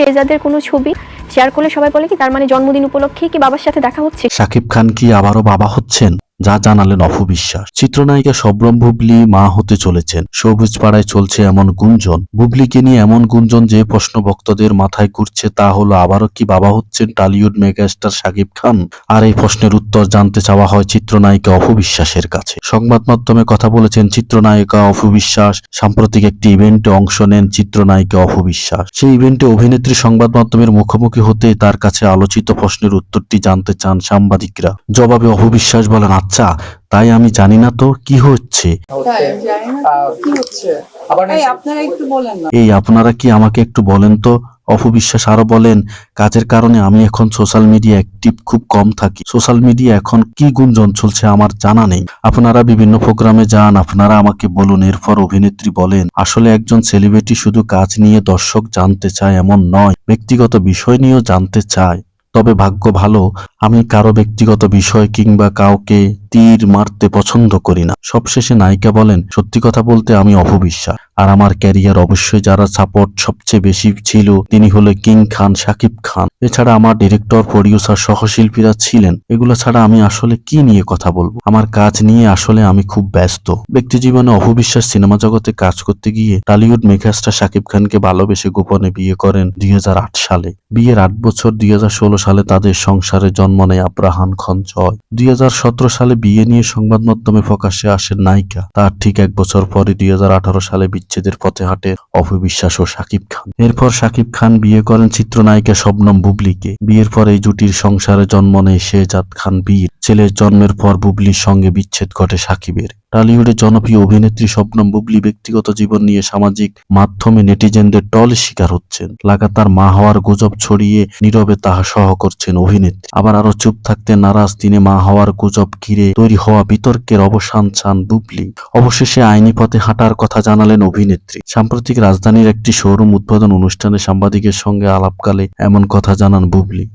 শেহজাদের কোনো ছবি শেয়ার করলে সবাই বলে কি, তার মানে জন্মদিন উপলক্ষে কি বাবার সাথে দেখা হচ্ছে? শাকিব খান কি আবারও বাবা হচ্ছেন? যা জানালেন অপবিশ্বাস। চিত্রনায়িকা সব্রম বুবলি মা হতে চলেছেন। সবুজ পাড়ায় চলছে এমন গুঞ্জন। বুবলিকে নিয়ে এমন গুঞ্জন যে প্রশ্ন ভক্তদের মাথায় ঘুরছে, তা হলো, আবারও কি বাবা হচ্ছেন টালিউড মেগাস্টার শাকিব খান? আর এই প্রশ্নের উত্তর জানতে চাওয়া হয় চিত্রনায়িকা অপবিশ্বাসের কাছে। সংবাদ মাধ্যমে কথা বলেছেন চিত্রনায়িকা অপবিশ্বাস। সাম্প্রতিক একটি ইভেন্টে অংশ নেন চিত্রনায়িকা অপবিশ্বাস। সেই ইভেন্টে অভিনেত্রী সংবাদ মাধ্যমের মুখোমুখি হতে তার কাছে আলোচিত প্রশ্নের উত্তরটি জানতে চান সাংবাদিকরা। জবাবে অপবিশ্বাস বলেন আচ্ছা তাই আমি জানি না তো কি হচ্ছে। তাই আমি জানি না আহ, কি হচ্ছে। আবার এই আপনারা একটু বলেন না। এই আপনারা কি আমাকে একটু বলেন তো? অপবিশ্বাস আরও বলেন কাজের কারণে আমি এখন সোশ্যাল মিডিয়া অ্যাক্টিভ খুব কম থাকি। সোশ্যাল মিডিয়া এখন কি গুঞ্জন চলছে আমার জানা নেই। আপনারা বিভিন্ন প্রোগ্রামে যান আপনারা আমাকে বলুন এরপর অভিনেত্রী বলেন আসলে একজন সেলিব্রিটি শুধু কাজ নিয়ে দর্শক জানতে চায় এমন নয় ব্যক্তিগত বিষয় নিয়েও জানতে চায়। তবে ভাগ্য ভালো আমি কারও ব্যক্তিগত বিষয় কিংবা কাউকে তীর মারতে পছন্দ করি না। সবশেষে নায়িকা বলেন, সত্যি কথা বলতে আমি অপবিশ্বাস। আর আমার ক্যারিয়ার অবশ্যই যারা সাপোর্ট সবচেয়ে বেশি ছিল, তিনি হলো কিং খান শাকিব খান। এছাড়া আমার ডিরেক্টর প্রডিউসার সহশিল্পীরা ছিলেন। এগুলো ছাড়া আমি আসলে কি নিয়ে কথা বলব? আমার কাজ নিয়ে আসলে আমি খুব ব্যস্ত। ব্যক্তি জীবনে অপবিশ্বাস সিনেমা জগতে কাজ করতে গিয়ে টালিউড মেঘাস্টার শাকিব খানকে ভালোবেসে গোপনে বিয়ে করেন দুই হাজার আট সালে। বিয়ের আট বছর দুই হাজার ষোলো সালে তাদের সংসারে জন্ম নেয় আব্রাহান খান দুই সালে বিয়ে নিয়ে সংবাদ মাধ্যমে প্রকাশ্যে আসেন নায়িকা। তার ঠিক এক বছর পরে দুই হাজার আঠারো সালে বিচ্ছেদের পথে হাঁটে অপবিশ্বাস ও সাকিব খান। এরপর সাকিব খান বিয়ে করেন চিত্রনায়িকা শবনম বুবলিকে। বিয়ের পর এই জুটির সংসারে জন্ম নেয় শেহজাদ খান বীর। ছেলের জন্মের পর বুবলির সঙ্গে বিচ্ছেদ ঘটে সাকিবের। টলিউডের জনপ্রিয় অভিনেত্রী শবনম বুবলি ব্যক্তিগত জীবন নিয়ে সামাজিক মাধ্যমে নেটিজেনদের টল শিকার হচ্ছেন। লাগাতার মা হওয়ার গুজব ছড়িয়ে নীরবে তাহা সহ করছেন অভিনেত্রী। আবার আরও চুপ থাকতে নারাজ তিনি মা হওয়ার গুজব ঘিরে তৈরি হওয়া বিতর্কের অবসান চান বুবলি। অবশেষে আইনি পথে হাঁটার কথা জানালেন অভিনেত্রী। সাম্প্রতিক রাজধানীর একটি শোরুম উদ্বোধন অনুষ্ঠানে সাংবাদিকের সঙ্গে আলাপকালে এমন কথা জানান বুবলি।